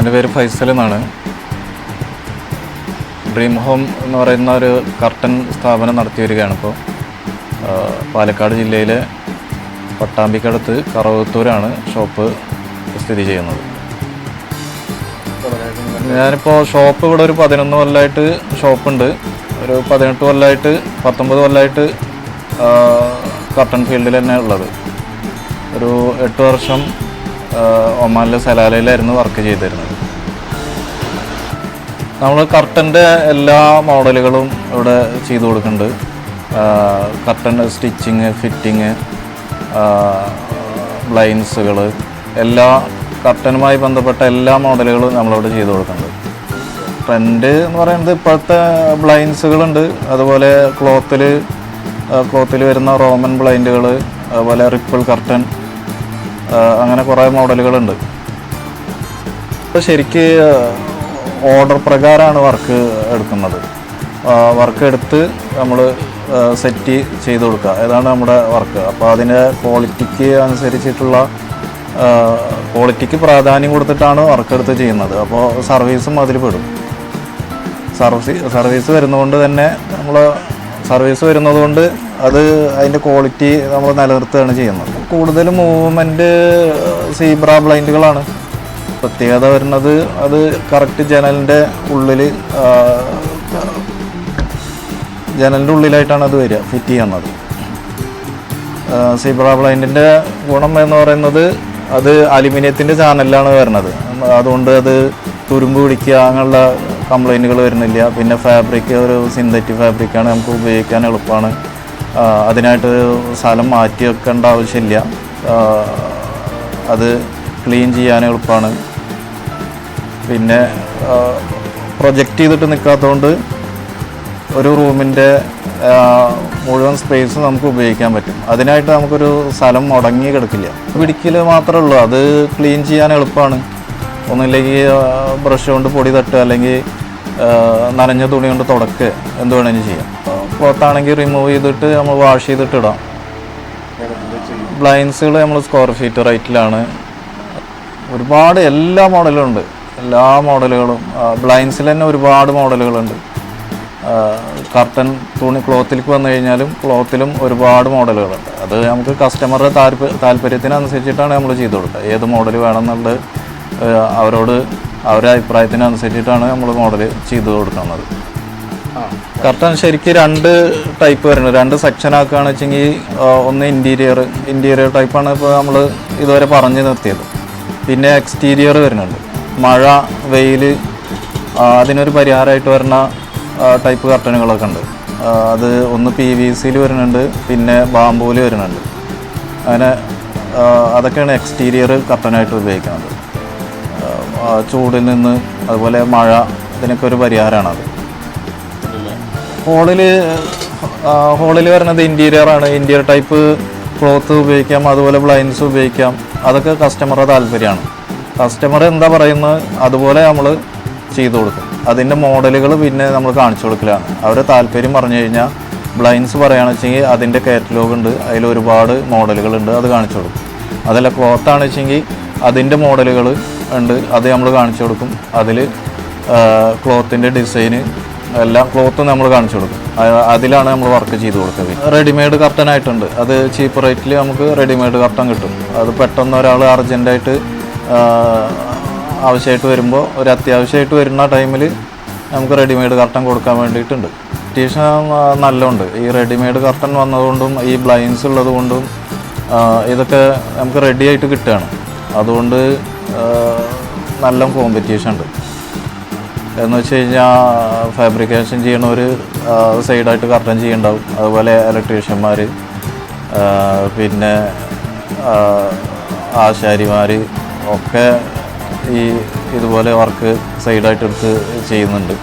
എന്റെ പേര് ഫൈസൽ എന്നാണ്. ഡ്രീം ഹോം എന്ന് പറയുന്ന ഒരു കർട്ടൻ സ്ഥാപനം നടത്തി വരികയാണ് ഇപ്പോൾ പാലക്കാട് ജില്ലയിലെ പട്ടാമ്പിക്കടുത്ത് കറവത്തൂരാണ് ഷോപ്പ് സ്ഥിതി ചെയ്യുന്നത്. ഞാനിപ്പോൾ ഷോപ്പ് ഇവിടെ ഒരു പതിനൊന്ന് കൊല്ലമായിട്ട് ഷോപ്പുണ്ട് ഒരു പതിനെട്ട് കൊല്ലമായിട്ട് പത്തൊമ്പത് കൊല്ലമായിട്ട് കർട്ടൻ ഫീൽഡിൽ തന്നെ ഉള്ളത്. ഒരു എട്ട് വർഷം ഒമാനിലെ സലാലയിലായിരുന്നു വർക്ക് ചെയ്തിരുന്നത്. നമ്മൾ കർട്ടന്റെ എല്ലാ മോഡലുകളും ഇവിടെ ചെയ്തു കൊടുക്കുന്നുണ്ട്. കർട്ടൻ സ്റ്റിച്ചിങ് ഫിറ്റിങ് ബ്ലൈൻസുകൾ എല്ലാ കർട്ടനുമായി ബന്ധപ്പെട്ട എല്ലാ മോഡലുകളും നമ്മളിവിടെ ചെയ്തു കൊടുക്കുന്നുണ്ട്. ട്രെൻഡ് എന്ന് പറയുന്നത് ഇപ്പോഴത്തെ ബ്ലൈൻസുകളുണ്ട്. അതുപോലെ ക്ലോത്തിൽ ക്ലോത്തിൽ വരുന്ന റോമൻ ബ്ലൈൻഡുകൾ അതുപോലെ റിപ്പിൾ കർട്ടൻ അങ്ങനെ കുറേ മോഡലുകളുണ്ട്. ഇപ്പോൾ ശരിക്ക് ഓർഡർ പ്രകാരമാണ് വർക്ക് എടുക്കുന്നത്. വർക്ക് എടുത്ത് നമ്മൾ സെറ്റ് ചെയ്ത് കൊടുക്കുക. ഇതാണ് നമ്മുടെ വർക്ക്. അപ്പോൾ അതിന്റെ ക്വാളിറ്റിക്ക് അനുസരിച്ചിട്ടുള്ള ക്വാളിറ്റിക്ക് പ്രാധാന്യം കൊടുത്തിട്ടാണ് വർക്ക് എടുത്ത് ചെയ്യുന്നത്. അപ്പോൾ സർവീസും അതിൽ പെടും. സർവീസ് സർവീസ് വരുന്നതുകൊണ്ട് തന്നെ നമ്മൾ സർവീസ് വരുന്നതുകൊണ്ട് അത് അതിന്റെ ക്വാളിറ്റി നമ്മൾ നിലനിർത്തുകയാണ് ചെയ്യുന്നത്. കൂടുതൽ മൂവ്മെന്റ് സീബ്ര ബ്ലൈൻഡുകളാണ് പ്രത്യേകത വരുന്നത് അത് കറക്റ്റ് ജനലിന്റെ ഉള്ളിൽ ജനലിന്റെ ഉള്ളിലായിട്ടാണ് അത് വരിക ഫിറ്റ് ചെയ്യുന്നത്. സീബ്ര ബ്ലൈൻഡിന്റെ ഗുണം എന്ന് പറയുന്നത് അത് അലുമിനിയത്തിന്റെ ചാനലിലാണ് വരുന്നത്. അതുകൊണ്ട് അത് തുരുമ്പ് പിടിക്കുക അങ്ങനെയുള്ള കംപ്ലൈന്റുകൾ വരുന്നില്ല. പിന്നെ ഫാബ്രിക് ഒരു സിന്തറ്റിക് ഫാബ്രിക്കാണ് നമുക്ക് ഉപയോഗിക്കാൻ എളുപ്പമാണ്. അതിനായിട്ട് സ്ഥലം മാറ്റി വെക്കേണ്ട ആവശ്യമില്ല. അത് ക്ലീൻ ചെയ്യാൻ എളുപ്പമാണ്. പിന്നെ പ്രൊജക്റ്റ് ചെയ്തിട്ട് നിൽക്കാത്തതുകൊണ്ട് ഒരു റൂമിന്റെ മുഴുവൻ സ്പേസ് നമുക്ക് ഉപയോഗിക്കാൻ പറ്റും. അതിനായിട്ട് നമുക്കൊരു സ്ഥലം മുടങ്ങി കിടക്കില്ല. പിടിക്കൽ മാത്രമേ ഉള്ളൂ. അത് ക്ലീൻ ചെയ്യാൻ എളുപ്പമാണ്. ഒന്നുമില്ലെങ്കിൽ ബ്രഷ് കൊണ്ട് പൊടി തട്ടുക അല്ലെങ്കിൽ നനഞ്ഞ തുണി കൊണ്ട് തുടക്കുക എന്ത് വേണമെങ്കിലും ചെയ്യാം. പുറത്താണെങ്കിൽ റിമൂവ് ചെയ്തിട്ട് നമ്മൾ വാഷ് ചെയ്തിട്ട് ഇടാം. ബ്ലൈൻസുകൾ നമ്മൾ സ്ക്വയർ ഫീറ്റ് റേറ്റിലാണ് ഒരുപാട് എല്ലാ മോഡലും ഉണ്ട്. എല്ലാ മോഡലുകളും ബ്ലൈൻസിൽ തന്നെ ഒരുപാട് മോഡലുകളുണ്ട് കർട്ടൻ തുണി ക്ലോത്തിലേക്ക് വന്നു കഴിഞ്ഞാലും ക്ലോത്തിലും ഒരുപാട് മോഡലുകളുണ്ട് അത് നമുക്ക് കസ്റ്റമറുടെ താല്പ താല്പര്യത്തിനനുസരിച്ചിട്ടാണ് നമ്മൾ ചെയ്തു കൊടുക്കുക. ഏത് മോഡൽ വേണമെന്നുള്ളത് അവരോട് അവരുടെ അഭിപ്രായത്തിനനുസരിച്ചിട്ടാണ് നമ്മൾ മോഡൽ ചെയ്തു കൊടുക്കുന്നത്. കർട്ടൻ ശരിക്കും രണ്ട് ടൈപ്പ് വരുന്നത് രണ്ട് സെക്ഷൻ ആക്കുകയാണെന്ന് വെച്ചെങ്കിൽ ഒന്ന് ഇന്റീരിയർ ഇന്റീരിയർ ടൈപ്പാണ് ഇപ്പോൾ നമ്മൾ ഇതുവരെ പറഞ്ഞു നിർത്തിയത്. പിന്നെ എക്സ്റ്റീരിയർ വരുന്നുണ്ട്. മഴ വെയിൽ അതിനൊരു പരിഹാരമായിട്ട് വരുന്ന ടൈപ്പ് കർട്ടനുകളൊക്കെ ഉണ്ട്. അത് ഒന്ന് പി വി സിയിൽ വരുന്നുണ്ട്. പിന്നെ ബാംബൂൽ വരുന്നുണ്ട്. അങ്ങനെ അതൊക്കെയാണ് എക്സ്റ്റീരിയർ കർട്ടനായിട്ട് ഉപയോഗിക്കുന്നത്. ചൂടിൽ നിന്ന് അതുപോലെ മഴ ഇതിനൊക്കെ ഒരു പരിഹാരമാണത് ഹോളിൽ ഹോളിൽ വരുന്നത് ഇന്റീരിയർ ആണ്. ഇന്റീരിയർ ടൈപ്പ് ക്ലോത്ത് ഉപയോഗിക്കാം അതുപോലെ ബ്ലൈൻസ് ഉപയോഗിക്കാം. അതൊക്കെ കസ്റ്റമറുടെ താല്പര്യമാണ്. കസ്റ്റമർ എന്താ പറയുന്നത്? അതുപോലെ നമ്മൾ ചെയ്തു കൊടുക്കും. അതിന്റെ മോഡലുകൾ പിന്നെ നമ്മൾ കാണിച്ചു കൊടുക്കലാണ്. അവരുടെ താല്പര്യം പറഞ്ഞു കഴിഞ്ഞാൽ ബ്ലൈൻസ് പറയുകയാണെന്ന് വെച്ചെങ്കിൽ അതിന്റെ കാറ്റലോഗ് ഉണ്ട്. അതിൽ ഒരുപാട് മോഡലുകളുണ്ട് അത് കാണിച്ചു കൊടുക്കും. അതല്ല ക്ലോത്താണെന്ന് വെച്ചെങ്കിൽ അതിന്റെ മോഡലുകൾ ഉണ്ട്. അത് നമ്മൾ കാണിച്ചു കൊടുക്കും. അതിൽ ക്ലോത്തിന്റെ ഡിസൈന് എല്ലാം ക്ലോത്ത് നമ്മൾ കാണിച്ചു കൊടുക്കും. അതിലാണ് നമ്മൾ വർക്ക് ചെയ്ത് കൊടുക്കുന്നത് റെഡിമെയ്ഡ് കർട്ടൻ ആയിട്ടുണ്ട്. അത് ചീപ്പ് റേറ്റിൽ നമുക്ക് റെഡിമെയ്ഡ് കർട്ടൻ കിട്ടും. അത് പെട്ടെന്ന് ഒരാൾ അർജന്റായിട്ട് ആവശ്യമായിട്ട് വരുമ്പോൾ ഒരു അത്യാവശ്യമായിട്ട് വരുന്ന ടൈമിൽ നമുക്ക് റെഡിമെയ്ഡ് കർട്ടൻ കൊടുക്കാൻ വേണ്ടിയിട്ടുണ്ട്. ടീഷൻ നല്ലുണ്ട്. ഈ റെഡിമെയ്ഡ് കർട്ടൻ വന്നതുകൊണ്ടും ഈ ബ്ലൈൻസ് ഉള്ളതുകൊണ്ടും ഇതൊക്കെ നമുക്ക് റെഡി ആയിട്ട് കിട്ടുകയാണ്. അതുകൊണ്ട് നല്ല കോമ്പറ്റീഷൻ ഉണ്ട്. എന്ന് വെച്ച് കഴിഞ്ഞാൽ ഫാബ്രിക്കേഷൻ ചെയ്യണവർ സൈഡായിട്ട് കർട്ടൻ ചെയ്യുന്നുണ്ടാവും അതുപോലെ ഇലക്ട്രീഷ്യന്മാർ പിന്നെ ആശാരിമാർ ഒക്കെ ഈ ഇതുപോലെ വർക്ക് സൈഡായിട്ട് എടുത്ത് ചെയ്യുന്നുണ്ട്.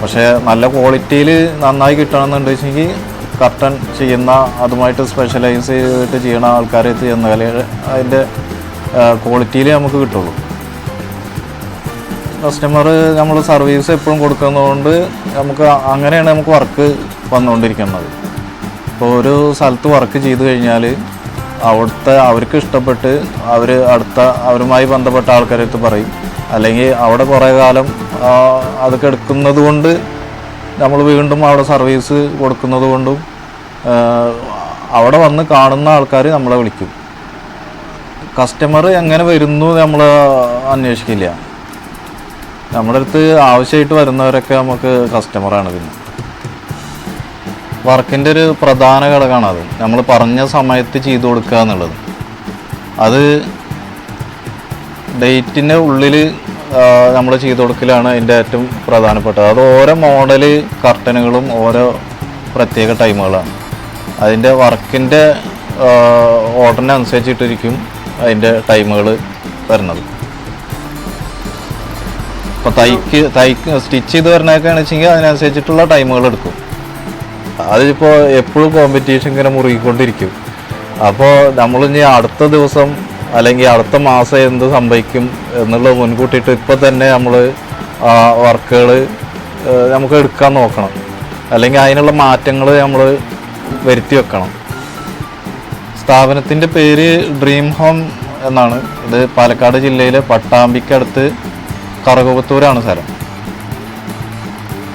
പക്ഷേ നല്ല ക്വാളിറ്റിയിൽ നന്നായി കിട്ടണമെന്നുണ്ട് വെച്ചെങ്കിൽ കർട്ടൻ ചെയ്യുന്ന അതുമായിട്ട് സ്പെഷ്യലൈസ് ചെയ്തിട്ട് ചെയ്യണ ആൾക്കാരെ ചെന്നാലേ അതിന്റെ ക്വാളിറ്റിയിൽ നമുക്ക് കിട്ടുള്ളൂ. കസ്റ്റമർ നമ്മൾ സർവീസ് എപ്പോഴും കൊടുക്കുന്നതുകൊണ്ട് നമുക്ക് അങ്ങനെയാണ് നമുക്ക് വർക്ക് വന്നുകൊണ്ടിരിക്കുന്നത്. ഇപ്പോൾ ഒരു സ്ഥലത്ത് വർക്ക് ചെയ്തു കഴിഞ്ഞാൽ അവിടുത്തെ അവർക്ക് ഇഷ്ടപ്പെട്ട് അവർ അടുത്ത അവരുമായി ബന്ധപ്പെട്ട ആൾക്കാരടുത്ത് പറയും. അല്ലെങ്കിൽ അവിടെ കുറേ കാലം അത് അതൊക്കെ എടുക്കുന്നത് കൊണ്ട് നമ്മൾ വീണ്ടും അവിടെ സർവീസ് കൊടുക്കുന്നത് കൊണ്ടും അവിടെ വന്ന് കാണുന്ന ആൾക്കാർ നമ്മളെ വിളിക്കും. കസ്റ്റമർ എങ്ങനെ വരുന്നു നമ്മൾ അന്വേഷിക്കില്ല. നമ്മുടെ അടുത്ത് ആവശ്യമായിട്ട് വരുന്നവരൊക്കെ നമുക്ക് കസ്റ്റമറാണ് പിന്നെ. വർക്കിന്റെ ഒരു പ്രധാന ഘടകമാണ് അത്. നമ്മൾ പറഞ്ഞ സമയത്ത് ചെയ്തു കൊടുക്കുക എന്നുള്ളത്. അത് ഡേറ്റിന്റെ ഉള്ളിൽ നമ്മൾ ചെയ്തു കൊടുക്കലാണ് അതിന്റെ ഏറ്റവും പ്രധാനപ്പെട്ടത്. അത് ഓരോ മോഡൽ കർട്ടനുകളും ഓരോ പ്രത്യേക ടൈമുകളാണ്. അതിന്റെ വർക്കിന്റെ ഓർഡറിനനുസരിച്ചിട്ടിരിക്കും അതിന്റെ ടൈമുകൾ വരുന്നത്. ഇപ്പോൾ തൈക്ക് തൈക്ക് സ്റ്റിച്ച് ചെയ്ത് വരണൊക്കെയാണെന്ന് വെച്ചെങ്കിൽ അതിനനുസരിച്ചിട്ടുള്ള ടൈമുകൾ എടുക്കും. അതിപ്പോൾ എപ്പോഴും കോമ്പറ്റീഷൻ ഇങ്ങനെ മുറുകിക്കൊണ്ടിരിക്കും. അപ്പോൾ നമ്മൾ ഇനി അടുത്ത ദിവസം അല്ലെങ്കിൽ അടുത്ത മാസം എന്ത് സംഭവിക്കും എന്നുള്ളത് മുൻകൂട്ടിയിട്ട് ഇപ്പം തന്നെ നമ്മൾ വർക്കുകൾ നമുക്ക് എടുക്കാൻ നോക്കണം. അല്ലെങ്കിൽ അതിനുള്ള മാറ്റങ്ങൾ നമ്മൾ വരുത്തി വെക്കണം. സ്ഥാപനത്തിന്റെ പേര് ഡ്രീം ഹോം എന്നാണ്. ഇത് പാലക്കാട് ജില്ലയിലെ പട്ടാമ്പിക്കടുത്ത് കറകുപത്തൂരാണ് സ്ഥലം